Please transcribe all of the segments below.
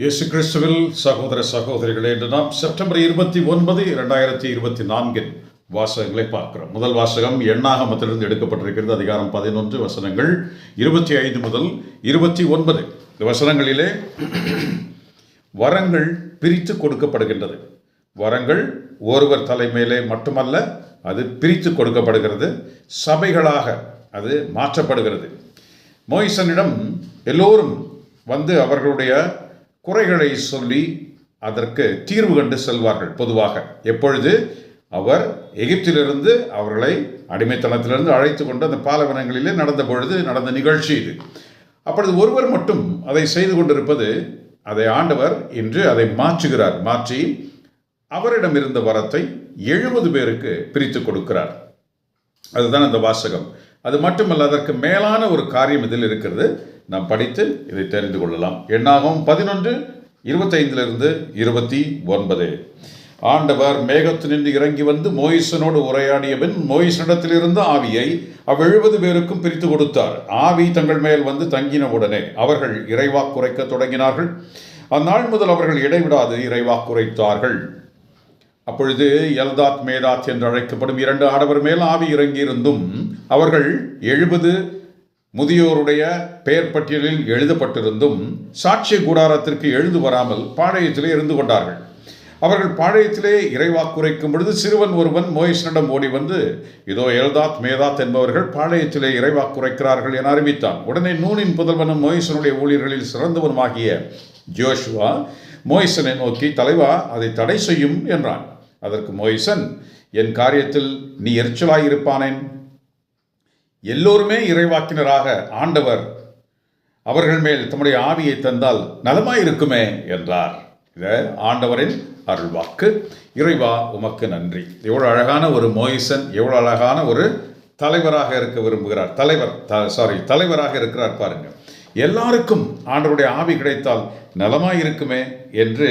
இயேசு கிறிஸ்துவில் சகோதர சகோதரிகளே என்று நாம் செப்டம்பர் இருபத்தி ஒன்பது இரண்டாயிரத்தி இருபத்தி நான்கின் வாசகங்களை பார்க்கிறோம். முதல் வாசகம் எண்ணாகமத்திலிருந்து எடுக்கப்பட்டிருக்கிறது. அதிகாரம் பதினொன்று வசனங்கள் இருபத்தி ஐந்து முதல் இருபத்தி ஒன்பது. இந்த வசனங்களிலே வரங்கள் பிரித்து கொடுக்கப்படுகின்றது. வரங்கள் ஒருவர் தலைமையிலே மட்டுமல்ல அது பிரித்து கொடுக்கப்படுகிறது. சபைகளாக அது மாற்றப்படுகிறது. மோயிசனிடம் எல்லோரும் வந்து அவர்களுடைய குறைகளை சொல்லி அதற்கு தீர்வு கண்டு செல்வார்கள் பொதுவாக. எப்பொழுது? அவர் எகிப்திலிருந்து அவர்களை அடிமைத்தனத்திலிருந்து அழைத்து கொண்டு அந்த பாலைவனங்களிலே நடந்த பொழுது நடந்த நிகழ்ச்சி இது. அப்பொழுது ஒருவர் மட்டும் அதை செய்து கொண்டிருப்பது அதை ஆண்டவர் இன்று அதை மாற்றுகிறார். மாற்றி அவரிடம் இருந்த வரத்தை எழுபது பேருக்கு பிரித்து கொடுக்கிறார். அதுதான் அந்த வாசகம். அது மட்டுமல்ல அதற்கு மேலான ஒரு காரியம் இதில் இருக்கிறது. நாம் படித்து இதை தெரிந்து கொள்ளலாம். எண்ணாகவும் பதினொன்று இருபத்தைந்திலிருந்து இருபத்தி ஒன்பது. ஆண்டவர் மேகத்தினின்று இறங்கி வந்து மோயிசனோடு உரையாடிய பின் மோயிசனிடத்திலிருந்து ஆவியை அவ்வெழுபது பேருக்கும் பிரித்து கொடுத்தார். ஆவி தங்கள் மேல் வந்து தங்கின உடனே அவர்கள் இறைவாக்குரைக்க தொடங்கினார்கள். அந்நாள் முதல் அவர்கள் இடைவிடாது இறைவாக் குறைத்தார்கள். அப்பொழுது எல்தாத் மேதாத் என்று அழைக்கப்படும் இரண்டு ஆடவர் மேல் ஆவி இறங்கியிருந்தும் அவர்கள் எழுபது முதியோருடைய பெயர் பட்டியலில் எழுதப்பட்டிருந்தும் சாட்சிய கூடாரத்திற்கு எழுந்து வராமல் பாளையத்திலே இருந்து கொண்டார்கள். அவர்கள் பாளையத்திலே இறைவாக்குரைக்கும் பொழுது சிறுவன் ஒருவன் மோயிசனிடம் ஓடி வந்து இதோ எல்தாத் மேதாத் என்பவர்கள் பாளையத்திலே இறைவாக்குரைக்கிறார்கள் என அறிவித்தான். உடனே நூனின் புதல்வனும் மோயிசனுடைய ஊழியர்களில் சிறந்தவனுமாகிய ஜோஷுவா மோயிசனை நோக்கி தலைவா அதை தடை செய்யும் என்றான். அதற்கு மோயிசன் என் காரியத்தில் நீ எரிச்சலாயிருப்பானேன் எல்லோருமே இறைவாக்கினராக ஆண்டவர் அவர்கள் மேல் தம்முடைய ஆவியை தந்தால் நலமாயிருக்குமே என்றார். இதை ஆண்டவரின் அருள்வாக்கு. இறைவா உமக்கு நன்றி. எவ்வளோ அழகான ஒரு மோயிசன் எவ்வளோ அழகான ஒரு தலைவராக இருக்க விரும்புகிறார். தலைவர் சாரி தலைவராக இருக்கிறார் பாருங்க. எல்லாருக்கும் ஆண்டவருடைய ஆவி கிடைத்தால் நலமாய் இருக்குமே என்று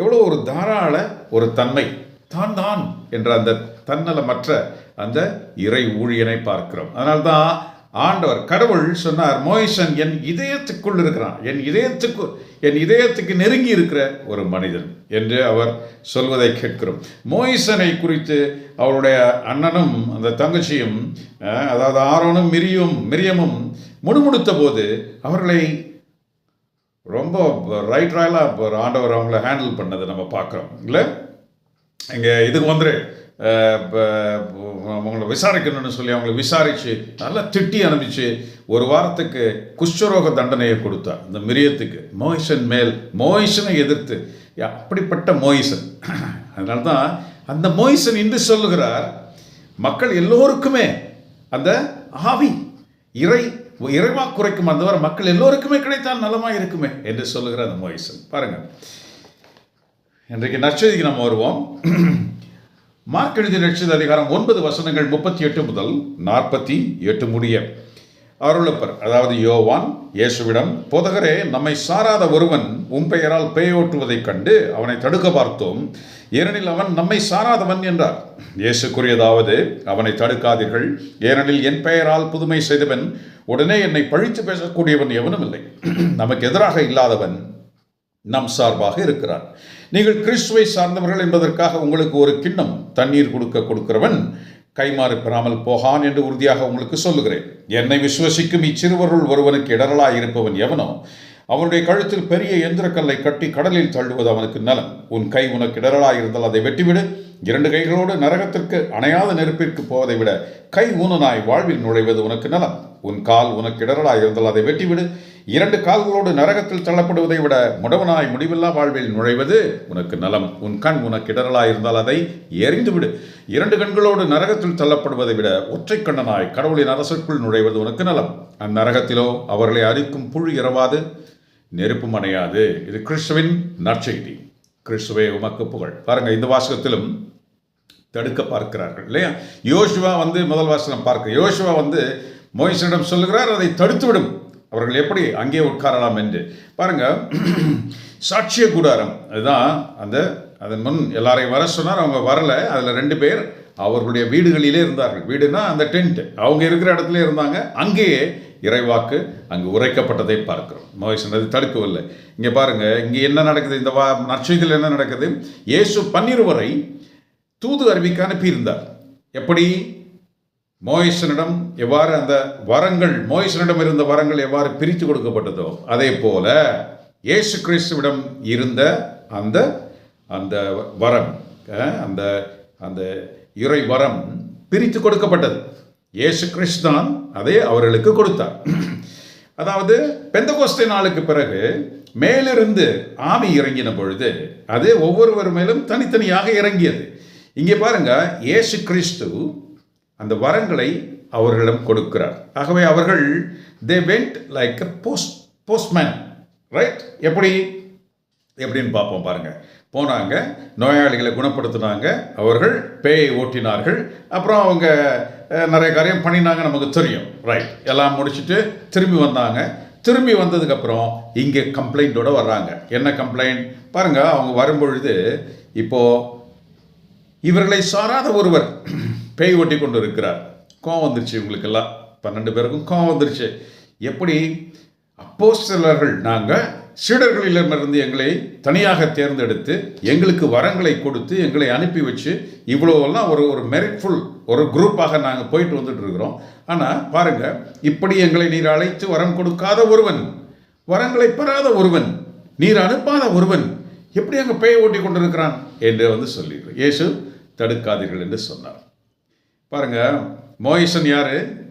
எவ்வளோ ஒரு தாராள ஒரு தன்மை. தான் தான் என்ற அந்த தன்னலமற்ற அந்த இறை ஊழியனை பார்க்கிறோம். அதனால்தான் ஆண்டவர் கடவுள் சொன்னார் மோயிசன் என் இதயத்துக்குள் இருக்கிறான். என் இதயத்துக்கு என் இதயத்துக்கு நெருங்கி இருக்கிற ஒரு மனிதன் என்று அவர் சொல்வதை கேட்கிறோம். மோயிசனை குறித்து அவருடைய அண்ணனும் அந்த தங்கச்சியும் அதாவது ஆரோனும் மிரியும் மிரியமும் முணுமுணுத்த போது அவர்களை ரொம்ப ரைட் ராயலாக ஆண்டவர் அவங்கள ஹேண்டில் பண்ணதை நம்ம பார்க்குறோம். இல்லை? இங்கே இதுக்கு வந்துடு அவங்கள விசாரிக்கணும்னு சொல்லி அவங்கள விசாரித்து நல்லா திட்டி அனுப்பிச்சு ஒரு வாரத்துக்கு குஷ்டரோக தண்டனையை கொடுத்தா இந்த மிரியத்துக்கு. மோயிசன் மேல் மோயிசனை எதிர்த்து. அப்படிப்பட்ட மோயிசன். அதனால தான் அந்த மோயிசன் இன்று சொல்லுகிறார் மக்கள் எல்லோருக்குமே அந்த ஆவி இறை இறைவா குறைக்கும் அந்த மக்கள் எல்லோருக்குமே கிடைத்தால் நலமாக இருக்குமே என்று சொல்லுகிற அந்த மோயிசன். பாருங்கள் இன்றைக்கு நற்செய்திக்கு நம்ம வருவோம். மார்க் எழுதிய நட்சத்திர அதிகாரம் ஒன்பது வசனங்கள் முப்பத்தி எட்டு முதல் நாற்பத்தி எட்டு முடிய. அருளப்பர் அதாவது யோவான் இயேசுவிடம் போதகரே நம்மை சாராத ஒருவன் உன் பெயரால் பேயோட்டுவதைக் கண்டு அவனை தடுக்க பார்த்தோம். ஏனெனில் அவன் நம்மை சாராதவன் என்றார். இயேசுக்குரியதாவது அவனை தடுக்காதீர்கள். ஏனெனில் என் பெயரால் புதுமை செய்தவன் உடனே என்னை பழித்து பேசக்கூடியவன் எவனும் இல்லை நமக்கு எதிராக இல்லாதவன் நம் சார்பாக இருக்கிறான். நீங்கள் கிறிஸ்துவை சார்ந்தவர்கள் என்பதற்காக உங்களுக்கு ஒரு கிண்ணம் தண்ணீர் கொடுக்க கொடுக்கிறவன் கைமாறு பெறாமல் போகான் என்று உறுதியாக உங்களுக்கு சொல்லுகிறேன். என்னை விசுவசிக்கும் இச்சிறுவருள் ஒருவனுக்கு இடரலாய் இருப்பவன் எவனோ அவனுடைய கழுத்தில் பெரிய எந்திரக்கல்லை கட்டி கடலில் தள்ளுவது அவனுக்கு நலம். உன் கை உனக்கு இடரலாய் இருந்தால் அதை வெட்டிவிடு. இரண்டு கைகளோடு நரகத்திற்கு அணையாத நெருப்பிற்கு போவதை விட கை ஊனனாய் வாழ்வில் நுழைவது உனக்கு நலம். உன் கால் உனக்கு இடரலாய் இருந்தால் அதை வெட்டிவிடு. இரண்டு கால்களோடு நரகத்தில் தள்ளப்படுவதை விட முடவனாய் முடிவில்லா வாழ்வில் நுழைவது உனக்கு நலம். உன் கண் உனக்கு இடரலாயிருந்தால் அதை எரிந்துவிடு இரண்டு கண்களோடு நரகத்தில் தள்ளப்படுவதை விட ஒற்றை கண்ணனாய் கடவுளின் அரசுக்குள் நுழைவது உனக்கு நலம். அந்நரகத்திலோ அவர்களை அரிக்கும் புழு இரவாது நெருப்பும் அணையாது இது கிறிஸ்துவின் நற்செய்தி. கிறிஸ்துவே உமக்கு புகழ். பாருங்க இந்த வாசகத்திலும் தடுக்க பார்க்கிறார்கள் இல்லையா? யோசுவா வந்து முதல் வாசனம் பார்க்க. யோசுவா வந்து மோயிசனிடம் சொல்லுகிறார் அதை தடுத்துவிடும். அவர்கள் எப்படி அங்கே உட்காரலாம் என்று. பாருங்கள் சாட்சிய கூடாரம். அதுதான் அந்த அதன் முன் எல்லாரையும் வர சொன்னார் அவங்க வரல. அதில் ரெண்டு பேர் அவர்களுடைய வீடுகளிலே இருந்தார்கள். வீடுனா அந்த டென்ட் அவங்க இருக்கிற இடத்துல இருந்தாங்க. அங்கேயே இறைவாக்கு அங்கு உரைக்கப்பட்டதை பார்க்கிறோம். மோசன் அது தடுக்கவில்லை. இங்கே பாருங்க இங்கே என்ன நடக்குது? இந்த வா நற்செய்தியில் என்ன நடக்குது? இயேசு பன்னிருவரை தூது அறிவிக்க அனுப்பியிருந்தார். எப்படி? மோயிசனிடம் எவ்வாறு அந்த வரங்கள் மோயிசனிடம் இருந்த வரங்கள் எவ்வாறு பிரித்து கொடுக்கப்பட்டதோ அதே போல இயேசு கிறிஸ்துவிடம் இருந்த அந்த அந்த வரம் அந்த அந்த இறை வரம் பிரித்து கொடுக்கப்பட்டது. இயேசு கிறிஸ்து தான் அதை அவர்களுக்கு கொடுத்தார். அதாவது பெந்தகோஸ்தே நாளுக்கு பிறகு மேலிருந்து ஆவி இறங்கின பொழுது அது ஒவ்வொருவர் மேலும் தனித்தனியாக இறங்கியது. இங்கே பாருங்க இயேசு கிறிஸ்து அந்த வரங்களை அவர்களிடம் கொடுக்கிறார். ஆகவே அவர்கள் they went like post postman right எப்படி? எப்படின்னு பார்ப்போம் பாருங்க. போனாங்க நோயாளிகளை குணப்படுத்தினாங்க அவர்கள் பேயை ஓட்டினார்கள் அப்புறம் அவங்க நிறைய காரியம் பண்ணினாங்க நமக்கு தெரியும் ரைட் எல்லாம் முடிச்சுட்டு திரும்பி வந்தாங்க. திரும்பி வந்ததுக்கப்புறம் இங்கே கம்ப்ளைண்ட்டோடு வர்றாங்க. என்ன கம்ப்ளைண்ட் பாருங்கள் அவங்க வரும்பொழுது இப்போது இவர்களை சாராத ஒருவர் பேய் ஒட்டி கொண்டு இருக்கிறார் கோவம் வந்துருச்சு இவங்களுக்கெல்லாம். பன்னெண்டு பேருக்கும் கோவம் வந்துருச்சு. எப்படி? அப்போஸ்தலர்கள் நாங்கள் சீடர்களிடமிருந்து எங்களை தனியாக தேர்ந்தெடுத்து எங்களுக்கு வரங்களை கொடுத்து எங்களை அனுப்பி வச்சு இவ்வளோவெல்லாம் ஒரு ஒரு மெரிட்ஃபுல் ஒரு குரூப்பாக நாங்கள் போயிட்டு வந்துட்டு இருக்கிறோம். ஆனால் பாருங்க இப்படி எங்களை நீர் அழைத்து வரம் கொடுக்காத ஒருவன் வரங்களை பெறாத ஒருவன் நீர் அனுப்பாத ஒருவன் எப்படி அங்கே பேய் ஓட்டி கொண்டிருக்கிறான்? என்று வந்து சொல்லிடுறோம் இயேசு தடுக்காதீர்கள் என்று சொன்னார். பாருங்க மோயிசன் யாரு?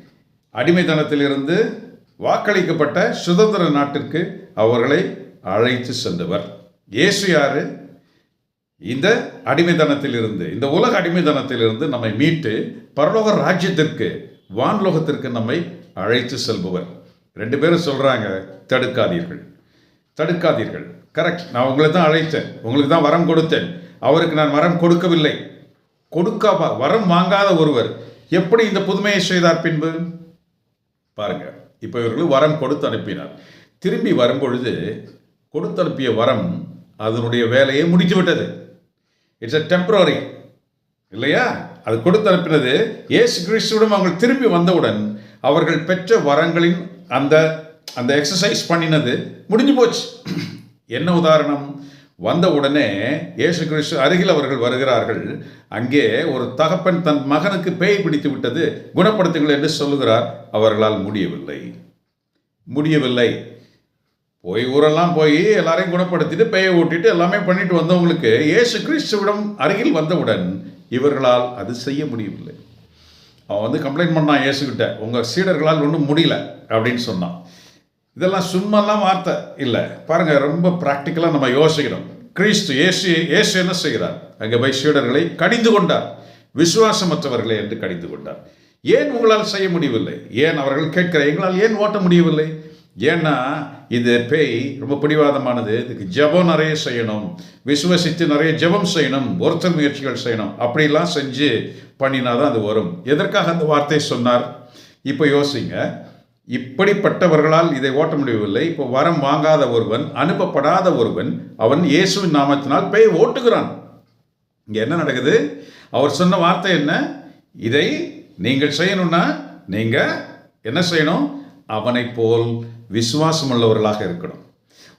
அடிமைத்தனத்திலிருந்து வாக்களிக்கப்பட்ட சுதந்திர நாட்டிற்கு அவர்களை அழைத்து சென்றவர். இயேசு யாரு? இந்த அடிமைத்தனத்திலிருந்து இந்த உலக அடிமைத்தனத்திலிருந்து நம்மை மீட்டு பரலோக ராஜ்யத்திற்கு வான்லோகத்திற்கு நம்மை அழைத்து செல்பவர். ரெண்டு பேரும் சொல்கிறாங்க தடுக்காதீர்கள். தடுக்காதீர்கள். கரெக்ட் நான் உங்களை தான் அழைத்தேன். உங்களுக்கு தான் வரம் கொடுத்தேன். அவருக்கு நான் வரம் கொடுக்கவில்லை. கொடுக்காப்பா வரம் வாங்காத ஒருவர் எப்படி இந்த புதுமையை செய்தார் பின்பு? பாருங்க இப்போ இவர்கள் வரம் கொடுத்து அனுப்பினார். திரும்பி வரும்பொழுது கொடுத்து அனுப்பிய வரம் அதனுடைய வேலையை முடித்து விட்டது. இட்ஸ் அ டெம்பரரி இல்லையா? அது கொடுத்து அனுப்பினது ஏசு கிறிஸ்துவிடம் அவர்கள் திரும்பி வந்தவுடன் அவர்கள் பெற்ற வரங்களின் அந்த அந்த எக்ஸசைஸ் பண்ணினது முடிஞ்சு போச்சு. என்ன உதாரணம்? வந்த உடனே இயேசு கிறிஸ்து அருகில் அவர்கள் வருகிறார்கள். அங்கே ஒரு தகப்பன் தன் மகனுக்கு பேய் பிடித்து விட்டது. குணப்படுத்துங்கள் என்று சொல்லுகிறார். அவர்களால் முடியவில்லை. முடியவில்லை. போய் ஊரெல்லாம் போய் எல்லாரையும் குணப்படுத்திட்டு பேயை ஓட்டிட்டு எல்லாமே பண்ணிட்டு வந்தவங்களுக்கு இயேசு கிறிஸ்துவிடம் அருகில் வந்தவுடன் இவர்களால் அது செய்ய முடியவில்லை. அவன் வந்து கம்ப்ளைண்ட் பண்ணான் இயேசுகிட்ட. உங்கள் சீடர்களால் ஒன்றும் முடியல அப்படின்னு சொன்னான். இதெல்லாம் சும்மாலாம் வார்த்தை இல்லை. பாருங்க ரொம்ப ப்ராக்டிக்கலாக நம்ம யோசிக்கணும். கிறிஸ்து ஏசு ஏசு என்ன செய்கிறார்? அங்கே போய் கடிந்து கொண்டார். விசுவாசமற்றவர்களை என்று கடிந்து கொண்டார். ஏன் உங்களால் செய்ய முடியவில்லை? ஏன் அவர்கள் கேட்கிற எங்களால் ஏன் ஓட்ட முடியவில்லை? ஏன்னா இது பேய் ரொம்ப பிடிவாதமானது. இதுக்கு ஜெபம் நிறைய செய்யணும். விசுவசித்து நிறைய ஜெபம் செய்யணும். ஒருத்தர் முயற்சிகள் செய்யணும். அப்படிலாம் செஞ்சு பண்ணினாதான் அது வரும். எதற்காக அந்த வார்த்தை சொன்னார்? இப்போ யோசிங்க. இப்படிப்பட்டவர்களால் இதை ஓட்ட முடியவில்லை. இப்போ வரம் வாங்காத ஒருவன் அனுப்பப்படாத ஒருவன் அவன் இயேசுவின் நாமத்தினால் பேய் ஓட்டுகிறான். இங்கே என்ன நடக்குது? அவர் சொன்ன வார்த்தை என்ன? இதை நீங்கள் செய்யணும்னா நீங்கள் என்ன செய்யணும்? அவனை போல் விசுவாசம் உள்ளவர்களாக இருக்கணும்.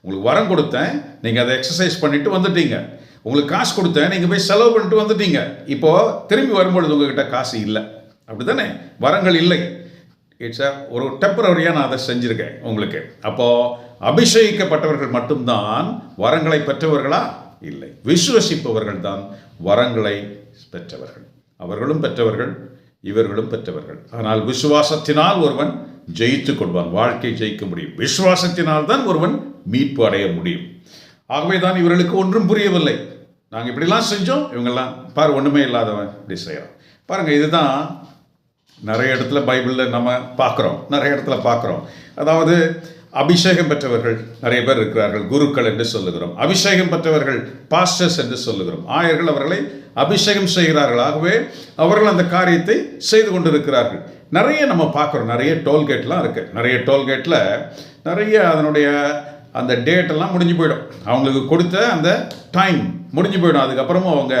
உங்களுக்கு வரம் கொடுத்தேன் நீங்கள் அதை எக்ஸசைஸ் பண்ணிட்டு வந்துட்டீங்க. உங்களுக்கு காசு கொடுத்தேன் நீங்கள் போய் செலவு பண்ணிட்டு வந்துட்டீங்க. இப்போது திரும்பி வரும்பொழுது உங்ககிட்ட காசு இல்லை. அப்படி தானே வரங்கள் இல்லை. இட்ஸ் ஒரு டெம்பரரியாக நான் அதை செஞ்சுருக்கேன் உங்களுக்கு. அப்போது அபிஷேகிக்கப்பட்டவர்கள் மட்டும்தான் வரங்களை பெற்றவர்களா? இல்லை. விசுவசிப்பவர்கள் தான் வரங்களை பெற்றவர்கள். அவர்களும் பெற்றவர்கள் இவர்களும் பெற்றவர்கள். ஆனால் விசுவாசத்தினால் ஒருவன் ஜெயித்து கொள்வான். வாழ்க்கை ஜெயிக்க முடியும். விசுவாசத்தினால் தான் ஒருவன் மீட்பு அடைய முடியும். ஆகவே தான் இவர்களுக்கு ஒன்றும் புரியவில்லை. நாங்கள் இப்படிலாம் செஞ்சோம் இவங்கெல்லாம் பாரு ஒன்றுமே இல்லாதவன் இப்படி செய்கிறோம் பாருங்கள் இதுதான் நிறைய இடத்துல பைபிளில் நம்ம பார்க்குறோம். நிறைய இடத்துல பார்க்குறோம். அதாவது அபிஷேகம் பெற்றவர்கள் நிறைய பேர் இருக்கிறார்கள் குருக்கள் என்று சொல்லுகிறோம். அபிஷேகம் பெற்றவர்கள் பாஸ்டர்ஸ் என்று சொல்லுகிறோம். ஆயர்கள் அவர்களை அபிஷேகம் செய்கிறார்கள். ஆகவே அவர்கள் அந்த காரியத்தை செய்து கொண்டிருக்கிறார்கள். நிறைய நம்ம பார்க்குறோம். நிறைய டோல்கேட்லாம் இருக்குது நிறைய டோல்கேட்டில் நிறைய அதனுடைய அந்த டேட்டெல்லாம் முடிஞ்சு போயிடும். அவங்களுக்கு கொடுத்த அந்த டைம் முடிஞ்சு போயிடும். அதுக்கப்புறமும் அவங்க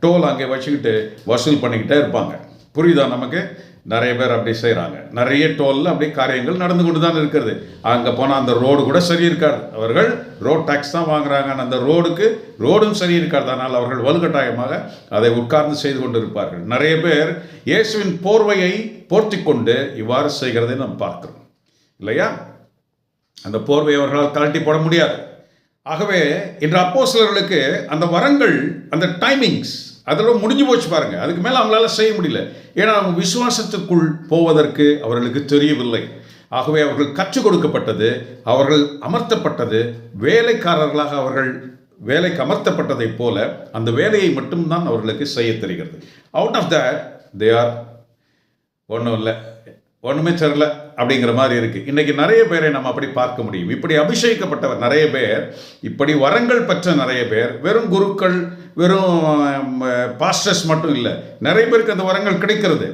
டோல் அங்கே வச்சுக்கிட்டு வசூல் பண்ணிக்கிட்டே இருப்பாங்க. புரியுதா நமக்கு? நிறைய பேர் அப்படி செய்கிறாங்க நிறைய டோலில் அப்படி காரியங்கள் நடந்து கொண்டு தான் இருக்கிறது. அங்கே போனால் அந்த ரோடு கூட சரி இருக்காது. அவர்கள் ரோட் டேக்ஸ் தான் வாங்குறாங்க அந்த ரோடுக்கு ரோடும் சரி இருக்காது. ஆனால் அவர்கள் வலுக்கட்டாயமாக அதை உட்கார்ந்து செய்து கொண்டு இருப்பார்கள் நிறைய பேர் இயேசுவின் போர்வையை போர்த்தி கொண்டு இவ்வாறு செய்கிறதை நாம் பார்க்கிறோம். இல்லையா? அந்த போர்வையை அவர்களால் கழட்டி போட முடியாது. ஆகவே இன்று அப்போஸ்தலர்களுக்கு அந்த வரங்கள் அந்த டைமிங்ஸ் அதெல்லாம் முடிஞ்சு போச்சு பாருங்க. அதுக்கு மேலே அவங்களால செய்ய முடியல. ஏன்னா அவங்க விசுவாசத்துக்குள் போவதற்கு அவர்களுக்கு தெரியவில்லை. ஆகவே அவர்கள் கற்றுக் கொடுக்கப்பட்டது அவர்கள் அமர்த்தப்பட்டது வேலைக்காரர்களாக அவர்கள் வேலைக்கு அமர்த்தப்பட்டதைப் போல அந்த வேலையை மட்டும்தான் அவர்களுக்கு செய்ய தெரிகிறது. Out of that they are ஒன்றும் இல்லை ஒன்றுமே தெரில அப்படிங்கிற மாதிரி இருக்குது இன்றைக்கி நிறைய பேரை நம்ம அப்படி பார்க்க முடியும். இப்படி அபிஷேகிக்கப்பட்டவர் நிறைய பேர் இப்படி வரங்கள் பெற்ற நிறைய பேர் வெறும் குருக்கள் வெறும் பாஸ்டர்ஸ் மட்டும் இல்லை. நிறைய பேருக்கு அந்த வரங்கள் கிடைக்கிறது.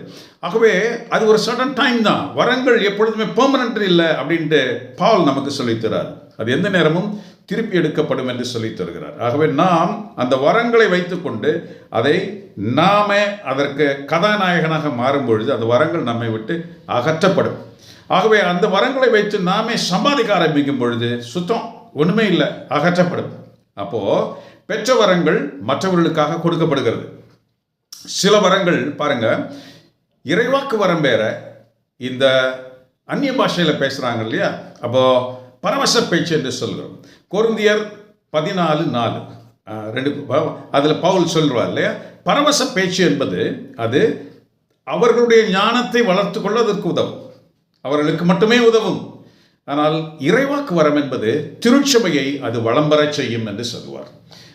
ஆகவே அது ஒரு சடன் டைம் தான். வரங்கள் எப்பொழுதுமே பெர்மனன்ட் இல்லை அப்படின்ட்டு பால் நமக்கு சொல்லித்தரார் அது எந்த நேரமும் திருப்பி எடுக்கப்படும் என்று சொல்லி தருகிறார். ஆகவே நாம் அந்த வரங்களை வைத்துக்கொண்டு அதை நாமே அதற்கு கதாநாயகனாக மாறும் பொழுது அந்த வரங்கள் நம்மை விட்டு அகற்றப்படும். ஆகவே அந்த வரங்களை வைத்து நாமே சம்பாதிக்க ஆரம்பிக்கும் பொழுது சுத்தம் ஒன்றுமே இல்லை அகற்றப்படும். அப்போது பெற்ற வரங்கள் மற்றவர்களுக்காக கொடுக்கப்படுகிறது. சில வரங்கள் பாருங்க இறைவாக்கு வரம் வேற. இந்த அந்நிய பாஷையில் பேசுகிறாங்க இல்லையா? அப்போ பரவச பேச்சு என்று சொல்கிறோம். கொருந்தியர் பதினாலு நாலு. ரெண்டு அதில் பவுல் சொல்கிறார் இல்லையா? பரவச பேச்சு என்பது அது அவர்களுடைய ஞானத்தை வளர்த்து கொள்ள அதற்கு உதவும். அவர்களுக்கு மட்டுமே உதவும். ஆனால் இறைவாக்கு வரம் என்பது திருச்சபையை அது வளம்பரச் செய்யும் என்று சொல்லுவார்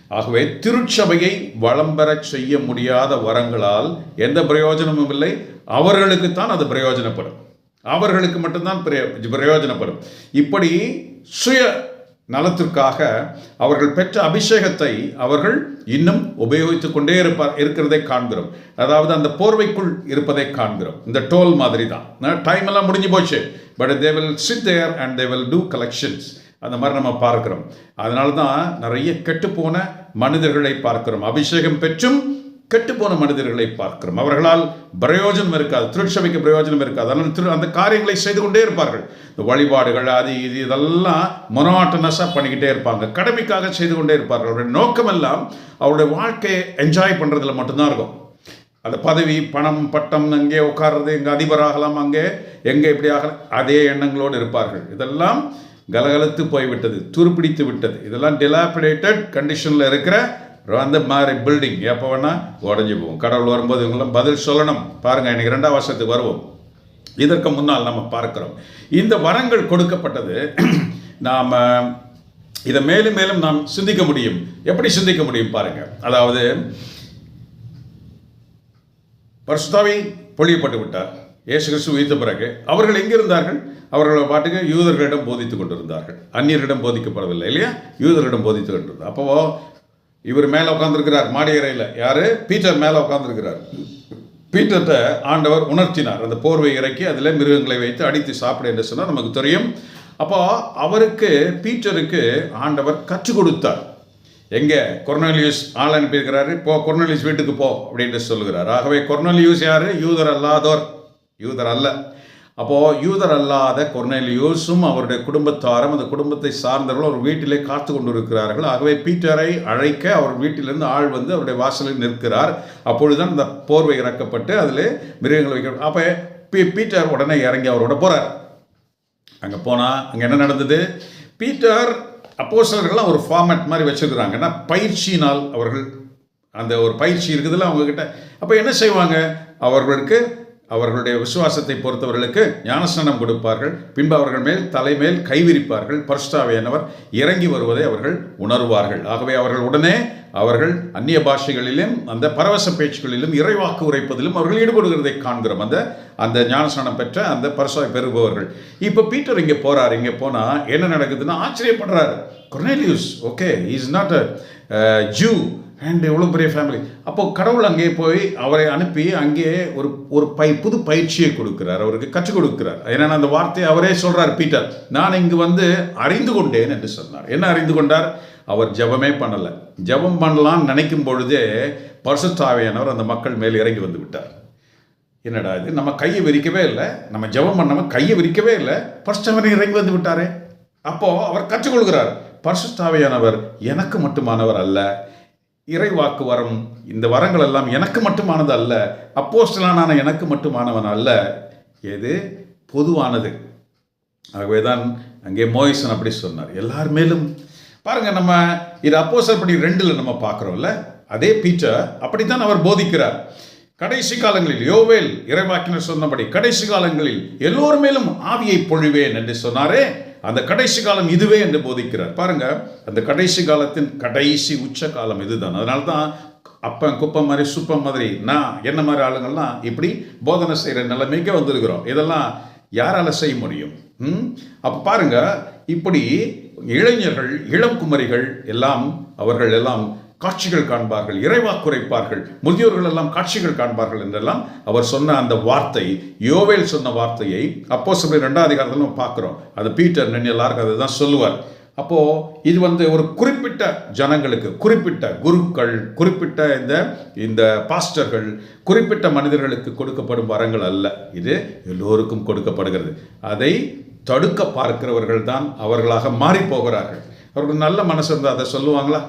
ஆகவே திருச்சபையை வளம்பெறச் செய்ய முடியாத வரங்களால் எந்த பிரயோஜனமும் இல்லை. அவர்களுக்குத்தான் அது பிரயோஜனப்படும். அவர்களுக்கு மட்டும்தான் பிரயோஜனப்படும். இப்படி சுய நலத்திற்காக அவர்கள் பெற்ற அபிஷேகத்தை அவர்கள் இன்னும் உபயோகித்து கொண்டே இருப்பார் இருக்கிறதை காண்கிறோம். அதாவது அந்த போர்வைக்குள் இருப்பதை காண்கிறோம். இந்த டோல் மாதிரி தான் டைம் எல்லாம் முடிஞ்சு போச்சு. But they will sit there and they will do collections அந்த மாதிரி நம்ம பார்க்கிறோம். அதனால தான் நிறைய கெட்டுப்போன மனிதர்களை பார்க்கிறோம். அபிஷேகம் பெற்றும் கெட்டுப்போன மனிதர்களை பார்க்கிறோம். அவர்களால் பிரயோஜனம் இருக்காது திருச்சபைக்கு பிரயோஜனம் இருக்காது. அதனால் திரு அந்த காரியங்களை செய்து கொண்டே இருப்பார்கள். இந்த வழிபாடுகள் அது இது இதெல்லாம் மொனாட்டனஸாக பண்ணிக்கிட்டே இருப்பாங்க. கடமைக்காக செய்து கொண்டே இருப்பார்கள். அவருடைய நோக்கமெல்லாம் அவருடைய வாழ்க்கையை என்ஜாய் பண்ணுறதுல மட்டும்தான் இருக்கும். அந்த பதவி பணம் பட்டம் அங்கே உட்கார்றது எங்கே அதிபராகலாம் அங்கே எங்கே இப்படி ஆகலாம் அதே எண்ணங்களோடு இருப்பார்கள். இதெல்லாம் கலகலத்து போய்விட்டது துருப்பிடித்து விட்டது. இதெல்லாம் டிலாபிடேட்டட் கண்டிஷனில் இருக்கிற அந்த மாதிரி பில்டிங் எப்போ வேணால் உடஞ்சி போகும். கடவுள் வரும்போது இவங்களாம் பதில் சொல்லணும். பாருங்கள் இன்றைக்கி ரெண்டாம் வருஷத்துக்கு வருவோம். இதற்கு முன்னால் நம்ம பார்க்கிறோம். இந்த வரங்கள் கொடுக்கப்பட்டது நாம் இதை மேலும் மேலும் நாம் சிந்திக்க முடியும். எப்படி சிந்திக்க முடியும் பாருங்கள் அதாவது பரிசுத்தாவை பொழியப்பட்டு விட்டார். இயேசு கிறிஸ்து உயிர்த்த பிறகு. அவர்கள் எங்கிருந்தார்கள்? அவர்கள் பாட்டுக்கு யூதர்களிடம் போதித்து கொண்டிருந்தார்கள். அந்நியரிடம் போதிக்கப்படவில்லை இல்லையா? யூதர்களிடம் போதித்து கொண்டிருந்தார் அப்போ இவர் மேலே உட்காந்துருக்கிறார் மாடி யார்? பீட்டர் மேலே உட்காந்துருக்கிறார் பீட்டர்கிட்ட ஆண்டவர் உணர்த்தினார். அந்த போர்வை இறக்கி அதில் மிருகங்களை வைத்து அடித்து சாப்பிடு என்று சொன்னால் நமக்கு தெரியும். அப்போ அவருக்கு பீட்டருக்கு ஆண்டவர் கற்றுக் கொடுத்தார். எங்கே? கொர்னலியூஸ் ஆள் அனுப்பியிருக்கிறாரு. போ கொர்னலியூஸ் வீட்டுக்கு போ அப்படின்ட்டு சொல்லுகிறார். ஆகவே கொர்னலியூஸ் யார்? யூதர் அல்லாதோர். யூதர் அல்ல. அப்போது யூதர் அல்லாத கொர்னேலியூஸும் அவருடைய குடும்பத்தாரும் அந்த குடும்பத்தை சார்ந்தவர்களும் அவர் வீட்டிலே காத்து கொண்டு இருக்கிறார்கள் ஆகவே பீட்டரை அழைக்க அவர் வீட்டிலிருந்து ஆள் வந்து அவருடைய வாசலில் நிற்கிறார். அப்பொழுதுதான் அந்த போர்வை இறக்கப்பட்டு அதில் மிருகங்கள் வைக்க அப்போ பீ பீட்டர் உடனே இறங்கி அவரோட போகிறார் அங்கே போனால் அங்கே என்ன நடந்தது? பீட்டர் அப்போஸ்தலர்கள்லாம் ஒரு ஃபார்மேட் மாதிரி வச்சுருக்கிறாங்க. ஏன்னா பயிற்சியினால் அவர்கள் அந்த ஒரு பயிற்சி இருக்குதுல்ல அவங்கக்கிட்ட அப்போ என்ன செய்வாங்க? அவர்களுக்கு அவர்களுடைய விசுவாசத்தை பொறுத்தவர்களுக்கு ஞானஸ்நானம் கொடுப்பார்கள். பின்பு அவர்கள் மேல் தலைமேல் கைவிரிப்பார்கள் பர்ஸ்டாவையானவர் இறங்கி வருவதை அவர்கள் உணர்வார்கள். ஆகவே அவர்கள் உடனே அவர்கள் அந்நிய பாஷைகளிலும் அந்த பரவச பேச்சுகளிலும் இறைவாக்கு உரைப்பதிலும் அவர்கள் ஈடுபடுகிறதை காண்கிறோம். அந்த அந்த ஞானஸ்நானம் பெற்ற அந்த பரிசாவை பெறுபவர்கள். இப்போ பீட்டர் இங்கே போகிறார் இங்கே போனால் என்ன நடக்குதுன்னா ஆச்சரியப்படுறாரு. Cornelius okay is not a Jew and இவ்வளோ பெரிய ஃபேமிலி அப்போ கடவுள் அங்கே போய் அவரை அனுப்பி அங்கே ஒரு ஒரு பை புது பயிற்சியை கொடுக்கிறார். அவருக்கு கற்றுக் கொடுக்கிறார். ஏன்னா அந்த வார்த்தையை அவரே சொல்கிறார் பீட்டர் நான் இங்கு வந்து அறிந்து கொண்டேன் என்று சொன்னார். என்ன அறிந்து கொண்டார்? அவர் ஜெபமே பண்ணலை. ஜெபம் பண்ணலாம்னு நினைக்கும் பொழுதே பரிசுத்தாவியானவர் அந்த மக்கள் மேல் இறங்கி வந்து விட்டார். என்னடா இது? நம்ம கையை விரிக்கவே இல்லை. நம்ம ஜெபம் பண்ணாமல் கையை விரிக்கவே இல்லை. பரிசுத்தவனை இறங்கி வந்து விட்டாரே. அப்போது அவர் கற்றுக்கொள்கிறார் பரிசுத்தாவையானவர் எனக்கு மட்டுமானவர் அல்ல. இறைவாக்கு வரம் இந்த வரங்கள் எல்லாம் எனக்கு மட்டுமானது அல்ல அப்போஸ்டலான எனக்கு மட்டுமானவன் அல்ல. எது? பொதுவானது. ஆகவே தான் அங்கே மோயிசன் அப்படி சொன்னார். எல்லார் மேலும் பாருங்கள் நம்ம இது அப்போஸ்தலர் படி ரெண்டில் நம்ம பார்க்குறோம்ல அதே பீட்டர் அப்படித்தான் அவர் போதிக்கிறார். கடைசி காலங்களில் யோவேல் இறைவாக்கினர் சொன்னபடி கடைசி காலங்களில் எல்லோர் மேலும் ஆவியை பொழிவேன் என்று சொன்னாரே. அந்த கடைசி காலம் இதுவே என்று போதிக்கிறார். பாருங்க அந்த கடைசி காலத்தின் கடைசி உச்ச காலம் இதுதான். அதனால தான் அப்பன் குப்பம் மாதிரி சுப்பம் மாதிரி நான் என்ன மாதிரி ஆளுங்கள்லாம் இப்படி போதனை செய்கிற நிலைமைக்கே வந்திருக்கிறோம். இதெல்லாம் யாரால செய்ய முடியும்? ம்? அப்போ பாருங்க இப்படி இளைஞர்கள் இளம் குமரிகள் எல்லாம் அவர்கள் எல்லாம் காட்சிகள் காண்பார்கள் இறைவா குறைப்பார்கள் முதியோர்கள் எல்லாம் காட்சிகள் காண்பார்கள் என்றெல்லாம் அவர் சொன்ன அந்த வார்த்தை யோவேல் சொன்ன வார்த்தையை அப்போ சொல்லி ரெண்டாவது அதிகாரத்தில் நம்ம பார்க்குறோம். அது பீட்டர் நின்று எல்லாருக்கும் அதை தான் சொல்லுவார். அப்போது இது வந்து ஒரு குறிப்பிட்ட ஜனங்களுக்கு குறிப்பிட்ட குருக்கள் குறிப்பிட்ட இந்த இந்த பாஸ்டர்கள் குறிப்பிட்ட மனிதர்களுக்கு கொடுக்கப்படும் வரங்கள் அல்ல. இது எல்லோருக்கும் கொடுக்கப்படுகிறது. அதை தடுக்க பார்க்கிறவர்கள் தான் அவர்களாக மாறி போகிறார்கள். அவர்கள் நல்ல மனசு இருந்தால் அதை சொல்லுவாங்களா?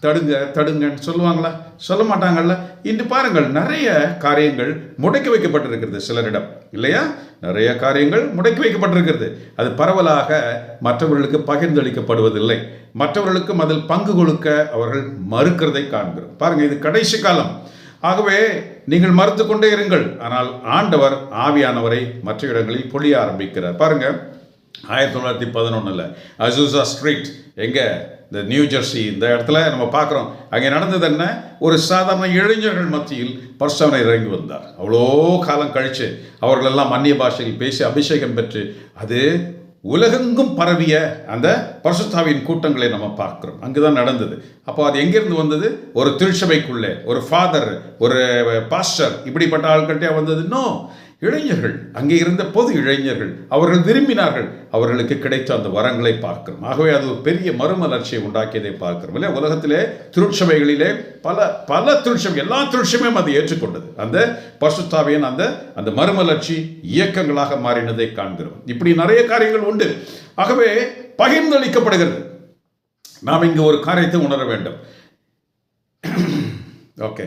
தடுங்க தடுங்கன்னு சொல்லுவாங்களா? சொல்ல மாட்டாங்கல்ல? இன்று பாருங்கள் நிறைய காரியங்கள் முடக்கி வைக்கப்பட்டிருக்கிறது சிலரிடம். இல்லையா? நிறைய காரியங்கள் முடக்கி வைக்கப்பட்டிருக்கிறது. அது பரவலாக மற்றவர்களுக்கு பகிர்ந்தளிக்கப்படுவதில்லை. மற்றவர்களுக்கும் அதில் பங்கு கொடுக்க அவர்கள் மறுக்கிறதை காண்கிறோம். பாருங்கள் இது கடைசி காலம். ஆகவே நீங்கள் மறுத்து கொண்டே இருங்கள். ஆனால் ஆண்டவர் ஆவியானவரை மற்ற இடங்களில் பொழிய ஆரம்பிக்கிறார். பாருங்கள் ஆயிரத்தி தொள்ளாயிரத்தி பதினொன்றில் அசூசா ஸ்ட்ரீட் எங்கே? இந்த நியூ ஜெர்சி இந்த இடத்துல நம்ம பார்க்குறோம். அங்கே நடந்தது என்ன? ஒரு சாதாரண இளைஞர்கள் மத்தியில் பர்சவனை இறங்கி வந்தார். அவ்வளோ காலம் கழித்து அவர்களெல்லாம் அந்நிய பாஷையில் பேசி அபிஷேகம் பெற்று அது உலகெங்கும் பரவிய அந்த பர்சுத்தாவின் கூட்டங்களை நம்ம பார்க்குறோம். அங்கே தான் நடந்தது. அப்போ அது எங்கேருந்து வந்தது? ஒரு திருச்சபைக்குள்ளே. ஒரு ஃபாதர் ஒரு eh, பாஸ்டர் இப்படிப்பட்ட ஆள்கிட்டே வந்தது? இன்னும் இளைஞர்கள் அங்கே இருந்த பொது இளைஞர்கள் அவர்கள் விரும்பினார்கள் அவர்களுக்கு கிடைத்த அந்த வரங்களை பார்க்கிறோம். ஆகவே அது ஒரு பெரிய மறுமலர்ச்சியை உண்டாக்கியதை பார்க்கிறோம் இல்லையா? உலகத்திலே திருட்சபைகளிலே பல பல திருட்சம் எல்லா திருட்சமையும் அதை ஏற்றுக்கொண்டது. அந்த பசுத்தாவியன் அந்த அந்த மறுமலர்ச்சி இயக்கங்களாக மாறினதை காண்கிறோம். இப்படி நிறைய காரியங்கள் உண்டு. ஆகவே பகிர்ந்தளிக்கப்படுகிறது. நாம் இங்கு ஒரு காரியத்தை உணர வேண்டும். ஓகே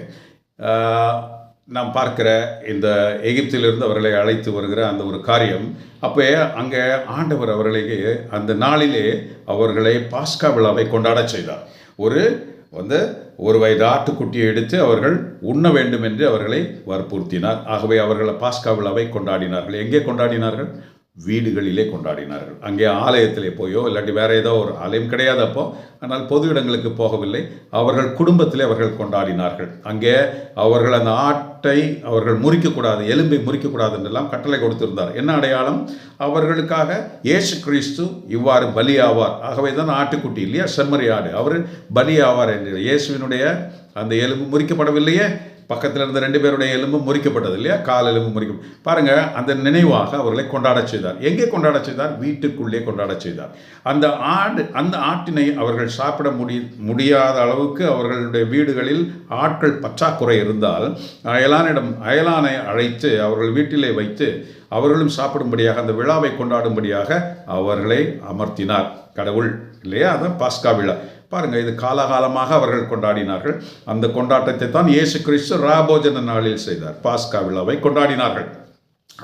நாம் பார்க்கிற இந்த எகிப்திலிருந்து அவர்களை அழைத்து வருகிற அந்த ஒரு காரியம். அப்போ அங்கே ஆண்டவர் அவர்களுக்கு அந்த நாளிலே அவர்களை பாஸ்கா விழாவை கொண்டாடச் செய்தார். ஒரு வந்து ஒரு வயது ஆட்டுக்குட்டியை எடுத்து அவர்கள் உண்ண வேண்டும் என்று அவர்களை வற்புறுத்தினார். ஆகவே அவர்களை பாஸ்கா விழாவை கொண்டாடினார்கள். எங்கே கொண்டாடினார்கள்? வீடுகளிலே கொண்டாடினார்கள். அங்கே ஆலயத்திலே போயோ இல்லாட்டி வேற ஏதோ ஒரு ஆலயம் கிடையாது அப்போ. ஆனால் பொது இடங்களுக்கு போகவில்லை. அவர்கள் குடும்பத்திலே அவர்கள் கொண்டாடினார்கள். அங்கே அவர்கள் அந்த ஆட்டை அவர்கள் முறிக்கக்கூடாது எலும்பை முறிக்கக்கூடாது என்றெல்லாம் கட்டளை கொடுத்திருந்தார். என்ன அடையாளம்? அவர்களுக்காக இயேசு கிறிஸ்து இவ்வாறு பலியாவார். ஆகவே தான் ஆட்டுக்குட்டி இல்லையா? செம்மறி ஆடு. அவர் பலியாவார் என்று. இயேசுவினுடைய அந்த எலும்பு முறிக்கப்படவில்லையே. பக்கத்தில் இருந்த ரெண்டு பேருடைய எலும்பு முறிக்கப்பட்டது இல்லையா? கால் எலும்பு முறிக்கும் பாருங்கள் அந்த நினைவாக அவர்களை கொண்டாடச் செய்தார். எங்கே கொண்டாடச் செய்தார்? வீட்டுக்குள்ளே கொண்டாடச் செய்தார். அந்த ஆடு அந்த ஆட்டினை அவர்கள் சாப்பிட முடி முடியாத அளவுக்கு அவர்களுடைய வீடுகளில் ஆட்கள் பற்றாக்குறை இருந்தால் அயலானிடம் அயலானை அழைத்து அவர்கள் வீட்டிலே வைத்து அவர்களும் சாப்பிடும்படியாக அந்த விழாவை கொண்டாடும்படியாக அவர்களை அமர்த்தினார். கடவுள் இல்லையா? அதான் பாஸ்கா விழா. பாருங்க இது காலகாலமாக அவர்கள் கொண்டாடினார்கள். அந்த கொண்டாட்டத்தை தான் இயேசு கிறிஸ்து ராபோஜன நாளில் செய்தார். பாஸ்கா விழாவை கொண்டாடினார்கள்.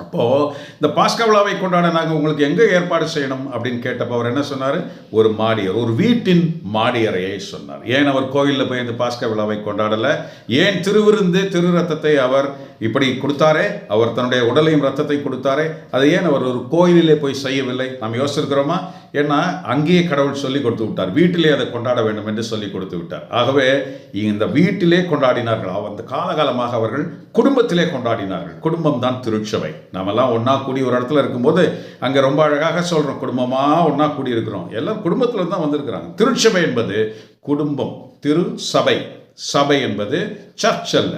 அப்போது இந்த பாஸ்கா விழாவை கொண்டாட நாங்கள் உங்களுக்கு எங்கே ஏற்பாடு செய்யணும் அப்படின்னு கேட்டப்போ அவர் என்ன சொன்னார்? ஒரு மாடியர் ஒரு வீட்டின் மாடியறையை சொன்னார். ஏன் அவர் கோயிலில் போய் இந்த பாஸ்கா விழாவை கொண்டாடலை? ஏன் திருவிருந்து திரு ரத்தத்தை அவர் இப்படி கொடுத்தாரே அவர் தன்னுடைய உடலையும் ரத்தத்தை கொடுத்தாரே. அதை ஏன் அவர் ஒரு கோயிலிலே போய் செய்யவில்லை? நாம் யோசிச்சிருக்கிறோமா? ஏன்னா அங்கேயே கடவுள் சொல்லி கொடுத்து விட்டார். வீட்டிலே அதை கொண்டாட வேண்டும் என்று சொல்லி கொடுத்து விட்டார். ஆகவே இந்த வீட்டிலே கொண்டாடினார்கள். அந்த காலகாலமாக அவர்கள் குடும்பத்திலே கொண்டாடினார்கள். குடும்பம் தான் திருச்சபை. நாமெல்லாம் ஒன்றா கூடி ஒரு இடத்துல இருக்கும்போது அங்கே ரொம்ப அழகாக சொல்கிறோம் குடும்பமாக ஒன்றா கூடி இருக்கிறோம். எல்லாம் குடும்பத்தில் தான் வந்திருக்கிறாங்க. திருச்சபை என்பது குடும்பம். திரு சபை சபை என்பது சர்ச் அல்ல.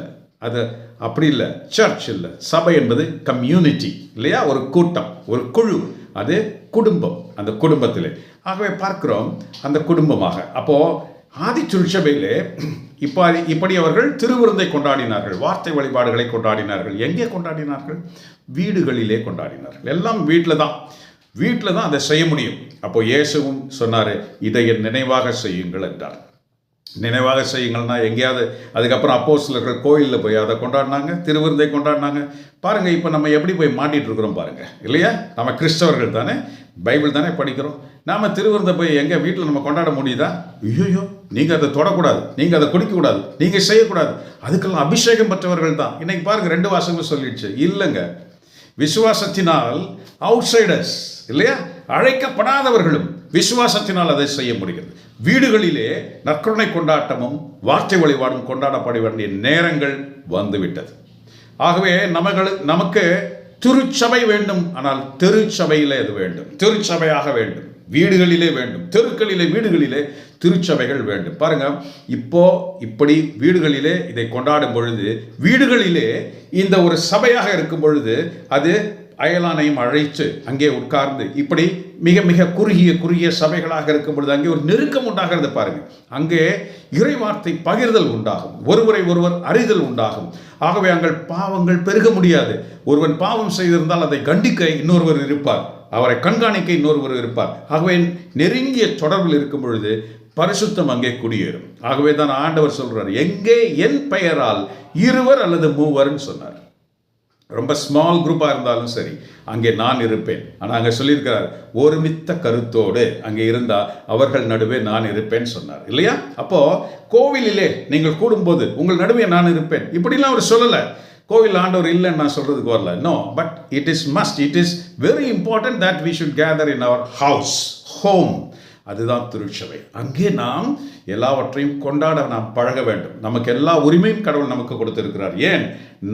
அது அப்படி இல்லை. சர்ச் இல்லை. சபை என்பது கம்யூனிட்டி இல்லையா? ஒரு கூட்டம் ஒரு குழு. அது குடும்பம் அந்த குடும்பத்தில். ஆகவே பார்க்கிறோம் அந்த குடும்பமாக. அப்போது ஆதி திருச்சபையிலே இப்போ இப்படி அவர்கள் திருவிருந்தை கொண்டாடினார்கள். வார்த்தை வழிபாடுகளை கொண்டாடினார்கள். எங்கே கொண்டாடினார்கள்? வீடுகளிலே கொண்டாடினார்கள். எல்லாம் வீட்டில் தான். வீட்டில் தான் அதை செய்ய முடியும். அப்போது இயேசுவும் சொன்னார் இதை என் நினைவாக செய்யுங்கள் என்றார். நினைவாக செய்யுங்கள்னா எங்கேயாவது அதுக்கப்புறம் அப்போ சிலர்கள் கோயிலில் போய் அதை கொண்டாடினாங்க திருவிருந்தை கொண்டாடினாங்க. பாருங்கள் இப்போ நம்ம எப்படி போய் மாட்டிகிட்டு இருக்கிறோம் பாருங்கள் இல்லையா? நம்ம கிறிஸ்தவர்கள் தானே பைபிள் தானே படிக்கிறோம். நாம் திருவிருந்தை போய் எங்கள் வீட்டில் நம்ம கொண்டாட முடியுதா? ஐயோ நீங்கள் அதை தொடக்கூடாது. நீங்கள் அதை குடிக்கக்கூடாது. நீங்கள் செய்யக்கூடாது. அதுக்கெல்லாம் அபிஷேகம் பெற்றவர்கள் தான். இன்றைக்கி பாருங்கள் ரெண்டு வாசங்கள் சொல்லிடுச்சு. இல்லைங்க. விசுவாசத்தினால் அவுட்சைடர்ஸ் இல்லையா? அழைக்கப்படாதவர்களும் விசுவாசத்தினால் அதை செய்ய முடிகிறது. வீடுகளிலே நற்கருணை கொண்டாட்டமும் வார்த்தை வழிபாடும் கொண்டாடப்பட வேண்டிய நேரங்கள் வந்துவிட்டது. ஆகவே நமக்கு நமக்கு திருச்சபை வேண்டும். ஆனால் திருச்சபையிலே அது வேண்டும். திருச்சபையாக வேண்டும். வீடுகளிலே வேண்டும். தெருக்களிலே வீடுகளிலே திருச்சபைகள் வேண்டும். பாருங்க இப்போ இப்படி வீடுகளிலே இதை கொண்டாடும் பொழுது வீடுகளிலே இந்த ஒரு சபையாக இருக்கும் பொழுது அது அயலானையும் அழைத்து அங்கே உட்கார்ந்து இப்படி மிக மிக குறுகிய குறுகிய சபைகளாக இருக்கும் பொழுது அங்கே ஒரு நெருக்கம் உண்டாகிறது பாருங்கள். அங்கே இறைவார்த்தை பகிர்தல் உண்டாகும். ஒருவரை ஒருவர் அறிதல் உண்டாகும். ஆகவே அங்கள் பாவங்கள் பெருக முடியாது. ஒருவன் பாவம் செய்திருந்தால் அதை கண்டிக்க இன்னொருவர் இருப்பார். அவரை கண்காணிக்க இன்னொருவர் இருப்பார். ஆகவே நெருங்கிய தொடர்பில் இருக்கும் பொழுது பரிசுத்தம் அங்கே குடியேறும். ஆகவே தான் ஆண்டவர் சொல்றார் எங்கே என் பெயரால் இருவர் அல்லது மூவர்னு சொன்னார். ரொம்ப ஸ்மால் குரூப்பாக இருந்தாலும் சரி அங்கே நான் இருப்பேன். ஆனால் அங்கே சொல்லியிருக்கிறார் ஒருமித்த கருத்தோடு அங்கே இருந்தால் அவர்கள் நடுவே நான் இருப்பேன் சொன்னார். இல்லையா? அப்போது கோவிலிலே நீங்கள் கூடும்போது உங்கள் நடுவே நான் இருப்பேன். இப்படிலாம் அவர் சொல்லலை. கோவில் ஆண்டவர் இல்லைன்னு நான் சொல்கிறதுக்கு வரல. No but it is must it is very important that we should gather in our house home அதுதான் திருச்சபை. அங்கே நாம் எல்லாவற்றையும் கொண்டாட நாம் பழக வேண்டும். நமக்கு எல்லா உரிமையும் கடவுள் நமக்கு கொடுத்திருக்கிறார். ஏன்?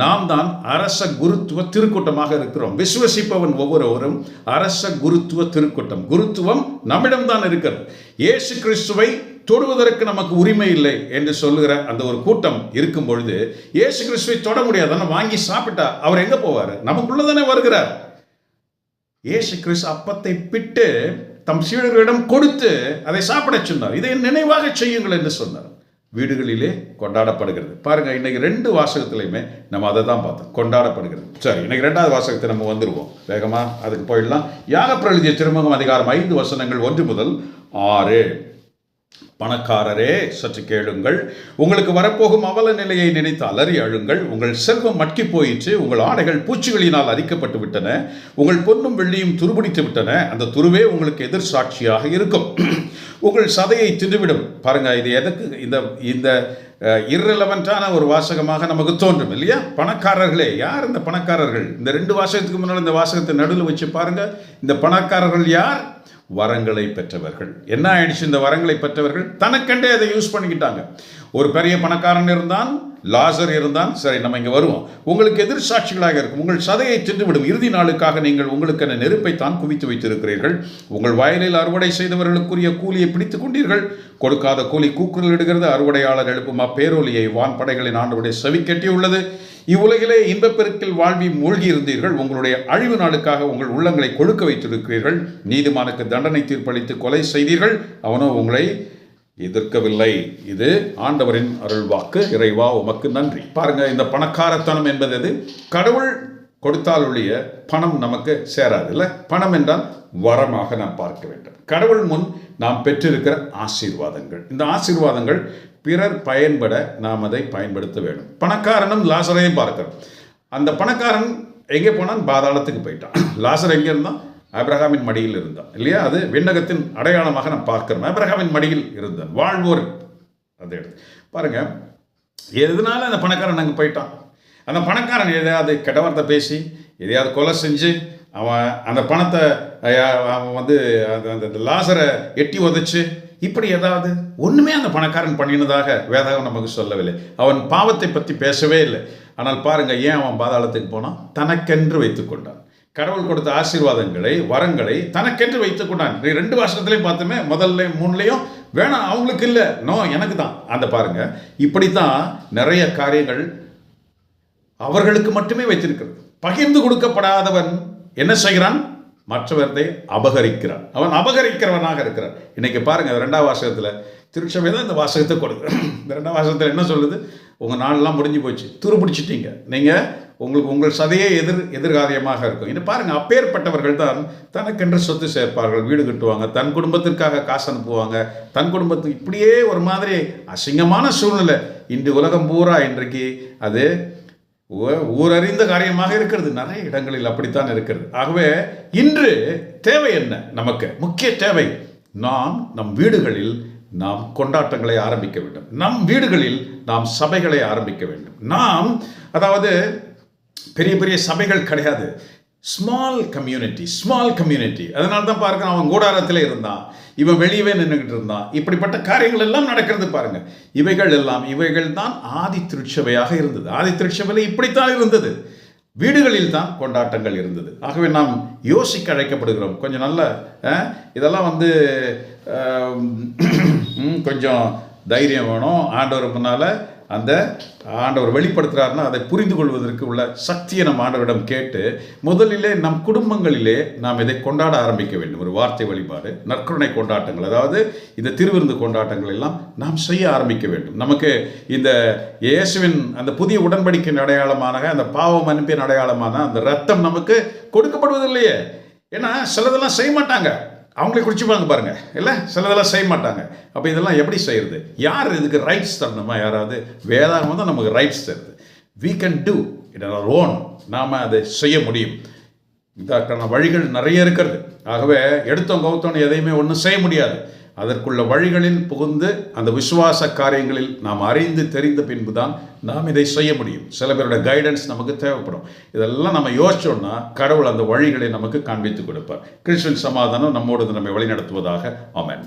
நாம் தான் அரச குருத்துவ திருக்கூட்டமாக இருக்கிறோம். விசுவசிப்பவன் ஒவ்வொருவரும் அரச குருத்துவ திருக்கூட்டம். குருத்துவம் நம்மிடம்தான் இருக்கிறது. இயேசு கிறிஸ்துவை தொடுவதற்கு நமக்கு உரிமை இல்லை என்று சொல்லுகிற அந்த ஒரு கூட்டம் இருக்கும் பொழுது இயேசு கிறிஸ்துவை தொட முடியாது. வாங்கி சாப்பிட்டா அவர் எங்கே போவார்? நமக்குள்ளே தானே வருகிறார். இயேசு கிறிஸ்து அப்பத்தை பிட்டு தம் சீடர்களிடம் கொடுத்து அதை சாப்பிடச் சொன்னார். இதை நினைவாக செய்யுங்கள் என்று சொன்னார். வீடுகளிலே கொண்டாடப்படுகிறது. பாருங்க இன்னைக்கு ரெண்டு வாசகத்திலையுமே நம்ம அதை தான் பார்த்தோம். கொண்டாடப்படுகிறது. சரி இன்னைக்கு ரெண்டாவது வாசகத்தை நம்ம வந்துடுவோம் வேகமாக அதுக்கு போயிடலாம். யாகப்பிரழுதிய திருமுகம் அதிகாரம் ஐந்து வசனங்கள் ஒன்று முதல் ஆறு. பணக்காரரே சற்று கேளுங்கள். உங்களுக்கு வரப்போகும் அவல நிலையை நினைத்து அலறி அழுங்கள் உங்கள் செல்வம் மட்கி போயிற்று. உங்கள் ஆடைகள் பூச்சிகளினால் அரிக்கப்பட்டு விட்டன. உங்கள் பொன்னும் வெள்ளியும் துருபிடித்து விட்டன. அந்த துருவே உங்களுக்கு எதிர் சாட்சியாக இருக்கும். உங்கள் சதையை தின்றுவிடும். பாருங்க இது எதற்கு? இந்த இந்த இரலவென்ட்டான ஒரு வாசகமாக நமக்கு தோன்றும் இல்லையா? பணக்காரர்களே யார் இந்த பணக்காரர்கள்? இந்த ரெண்டு வாசகத்துக்கு முன்னால் இந்த வாசகத்தை நடுவில் வச்சு பாருங்க. இந்த பணக்காரர்கள் யார்? வரங்களை பெற்றவர்கள். என்ன ஆயிடுச்சு இந்த வரங்களை பெற்றவர்கள்? தனக்கண்டே அதை யூஸ் பண்ணிக்கிட்டாங்க. ஒரு பெரிய பணக்காரன் இருந்தான் லாசர் இருந்தான். சரி நம்ம இங்கே வருவோம். உங்களுக்கு எதிர் சாட்சிகளாக இருக்கும். உங்கள் சதையை தின்றுவிடும். இறுதி நாளுக்காக நீங்கள் உங்களுக்கென நெருப்பை தான் குவித்து வைத்திருக்கிறீர்கள். உங்கள் வயலில் அறுவடை செய்தவர்களுக்குரிய கூலியை பிடித்துக் கொண்டீர்கள். கொடுக்காத கூலி கூக்குரல் இடுகிறது. அறுவடையாளர் எழுப்பும் அப்பேரொலியை வான்படைகளின் ஆண்டவுடைய செவி கட்டியுள்ளது இவ்வுலகிலே இன்பப்பெருக்கில் வாழ்வி மூழ்கி இருந்தீர்கள். உங்களுடைய அழிவு நாளுக்காக உங்கள் உள்ளங்களை கொழுக்க வைத்திருக்கிறீர்கள். நீதிமானுக்கு தண்டனை தீர்ப்பளித்து கொலை செய்தீர்கள். அவனோ உங்களை எதிர்க்கவில்லை. இது ஆண்டவரின் அருள்வாக்கு. இறைவா உமக்கு நன்றி. பாருங்க இந்த பணக்காரத்தனம் என்பது எது? கடவுள் கொடுத்தால் ஒழிய பணம் நமக்கு சேராது இல்லை? பணம் என்றால் வரமாக நாம் பார்க்க வேண்டும். கடவுள் முன் நாம் பெற்றிருக்கிற ஆசீர்வாதங்கள். இந்த ஆசீர்வாதங்கள் பிறர் பயன்பட நாம் அதை பயன்படுத்த வேண்டும். பணக்காரனும் லாசரையும் பார்க்கிறோம் அந்த பணக்காரன் எங்கே போனான்? பாதாளத்துக்கு போயிட்டான். லாசர் எங்கே இருந்தான்? அப்ரஹாமின் மடியில் இருந்தான் இல்லையா? அது விண்ணகத்தின் அடையாளமாக நாம் பார்க்கிறோம். அப்ரஹாமின் மடியில் இருந்தான். வாழ்வோர். அந்த இடத்து பாருங்க எதனால அந்த பணக்காரன் அங்கே போயிட்டான்? அந்த பணக்காரன் எதையாவது கெட்டவார்த்தை பேசி எதையாவது கொலை செஞ்சு அவன் அந்த பணத்தை அவன் வந்து அந்த அந்த லாசரை எட்டி உதைச்சு இப்படி ஏதாவது? ஒன்றுமே அந்த பணக்காரன் பண்ணினதாக வேதாகம் நமக்கு சொல்லவில்லை. அவன் பாவத்தை பற்றி பேசவே இல்லை. ஆனால் பாருங்கள் ஏன் அவன் பாதாளத்துக்கு போனான்? தனக்கென்று வைத்துக்கொண்டான் கடவுள் கொடுத்த ஆசீர்வாதங்களை வரங்களை தனக்கென்று வைத்துக் கொண்டான். நீ ரெண்டு வருஷத்துலையும் பார்த்துமே முதல்ல மூணுலையும் வேணாம் அவங்களுக்கு இல்லை. நோ எனக்கு தான். அந்த பாருங்க இப்படித்தான் நிறைய காரியங்கள் அவர்களுக்கு மட்டுமே வைத்திருக்கிறது. பகிர்ந்து கொடுக்கப்படாதவன் என்ன செய்கிறான்? மற்றவர்களை அபகரிக்கிறான். அவன் அபகரிக்கிறவனாக இருக்கிறான். இன்னைக்கு பாருங்க ரெண்டாம் வாசகத்தில் திருச்சபை தான் இந்த வாசகத்தை கொடுக்குது. இந்த ரெண்டாம் வாசகத்தில் என்ன சொல்லுது? உங்கள் நாளெல்லாம் முடிஞ்சு போச்சு. துருப்பிடிச்சிட்டீங்க நீங்கள் உங்களுக்கு உங்கள் சதையே எதிர் எதிர்காரியமாக இருக்கும். இன்னும் பாருங்கள் அப்பேற்பட்டவர்கள் தான் தனக்கென்று சொத்து சேர்ப்பார்கள் வீடு கட்டுவாங்க தன் குடும்பத்திற்காக காசு அனுப்புவாங்க தன் குடும்பத்துக்கு இப்படியே ஒரு மாதிரி அசிங்கமான சூழ்நிலை. இன்று உலகம் பூரா இன்றைக்கு அது ஊரறிந்த காரியமாக இருக்கிறது. நிறைய இடங்களில் அப்படித்தான் இருக்கிறது. ஆகவே இன்று தேவை என்ன நமக்கு? முக்கிய தேவை நாம் நம் வீடுகளில் நாம் கொண்டாட்டங்களை ஆரம்பிக்க வேண்டும். நம் வீடுகளில் நாம் சபைகளை ஆரம்பிக்க வேண்டும். நாம் அதாவது பெரிய பெரிய சபைகள் கிடையாது. ஸ்மால் கம்யூனிட்டி ஸ்மால் கம்யூனிட்டி அதனால தான் பாருங்க அவன் கூடாரத்தில் இருந்தான். இவன் வெளியவே நின்றுக்கிட்டு இருந்தான். இப்படிப்பட்ட காரியங்கள் எல்லாம் நடக்கிறது பாருங்க. இவைகள் எல்லாம் இவைகள் தான் ஆதி திருச்சபையாக இருந்தது. ஆதி திருச்சபையில் இப்படித்தான் இருந்தது. வீடுகளில் தான் கொண்டாட்டங்கள் இருந்தது. ஆகவே நாம் யோசிக்க அழைக்கப்படுகிறோம். கொஞ்சம் நல்ல இதெல்லாம் வந்து கொஞ்சம் தைரியம் வேணும். ஆண்டவர் முன்னால் அந்த ஆண்டவர் வெளிப்படுத்துகிறாருன்னா அதை புரிந்து கொள்வதற்கு உள்ள சக்தியை நம் ஆண்டவரிடம் கேட்டு முதலிலே நம் குடும்பங்களிலே நாம் இதை கொண்டாட ஆரம்பிக்க வேண்டும். ஒரு வார்த்தை வழிபாடு நற்கருணை கொண்டாட்டங்கள் அதாவது இந்த திருவிருந்து கொண்டாட்டங்கள் எல்லாம் நாம் செய்ய ஆரம்பிக்க வேண்டும். நமக்கு இந்த இயேசுவின் அந்த புதிய உடன்படிக்கையின் அடையாளமான அந்த பாவம் அனுப்பியின் அடையாளமான அந்த ரத்தம் நமக்கு கொடுக்கப்படுவதில்லையே. ஏன்னா சிலதெல்லாம் செய்ய மாட்டாங்க. அவங்களே குடிச்சுப்பாங்க பாருங்க. இல்லை? சிலதெல்லாம் செய்ய மாட்டாங்க. அப்போ இதெல்லாம் எப்படி செய்யறது? யார் இதுக்கு ரைட்ஸ் தரணுமா? யாராவது? வேதாகம் தான் நமக்கு ரைட்ஸ் தருது. We can do it our own நாம் அதை செய்ய முடியும். இதற்கான வழிகள் நிறைய இருக்கிறது. ஆகவே எடுத்தோம் கவுத்தோன்னு எதையுமே ஒன்றும் செய்ய முடியாது. அதற்குள்ள வழிகளில் புகுந்து அந்த விசுவாச காரியங்களில் நாம் அறிந்து தெரிந்த பின்பு தான் நாம் இதை செய்ய முடியும். சில பேரோட கைடன்ஸ் நமக்கு தேவைப்படும். இதெல்லாம் நம்ம யோசிச்சோம்னா கடவுள் அந்த வழிகளை நமக்கு காண்பித்து கொடுப்பார். கிறிஸ்டின் சமாதானம் நம்மோடு நம்மை வழிநடத்துவதாக. ஆமென்.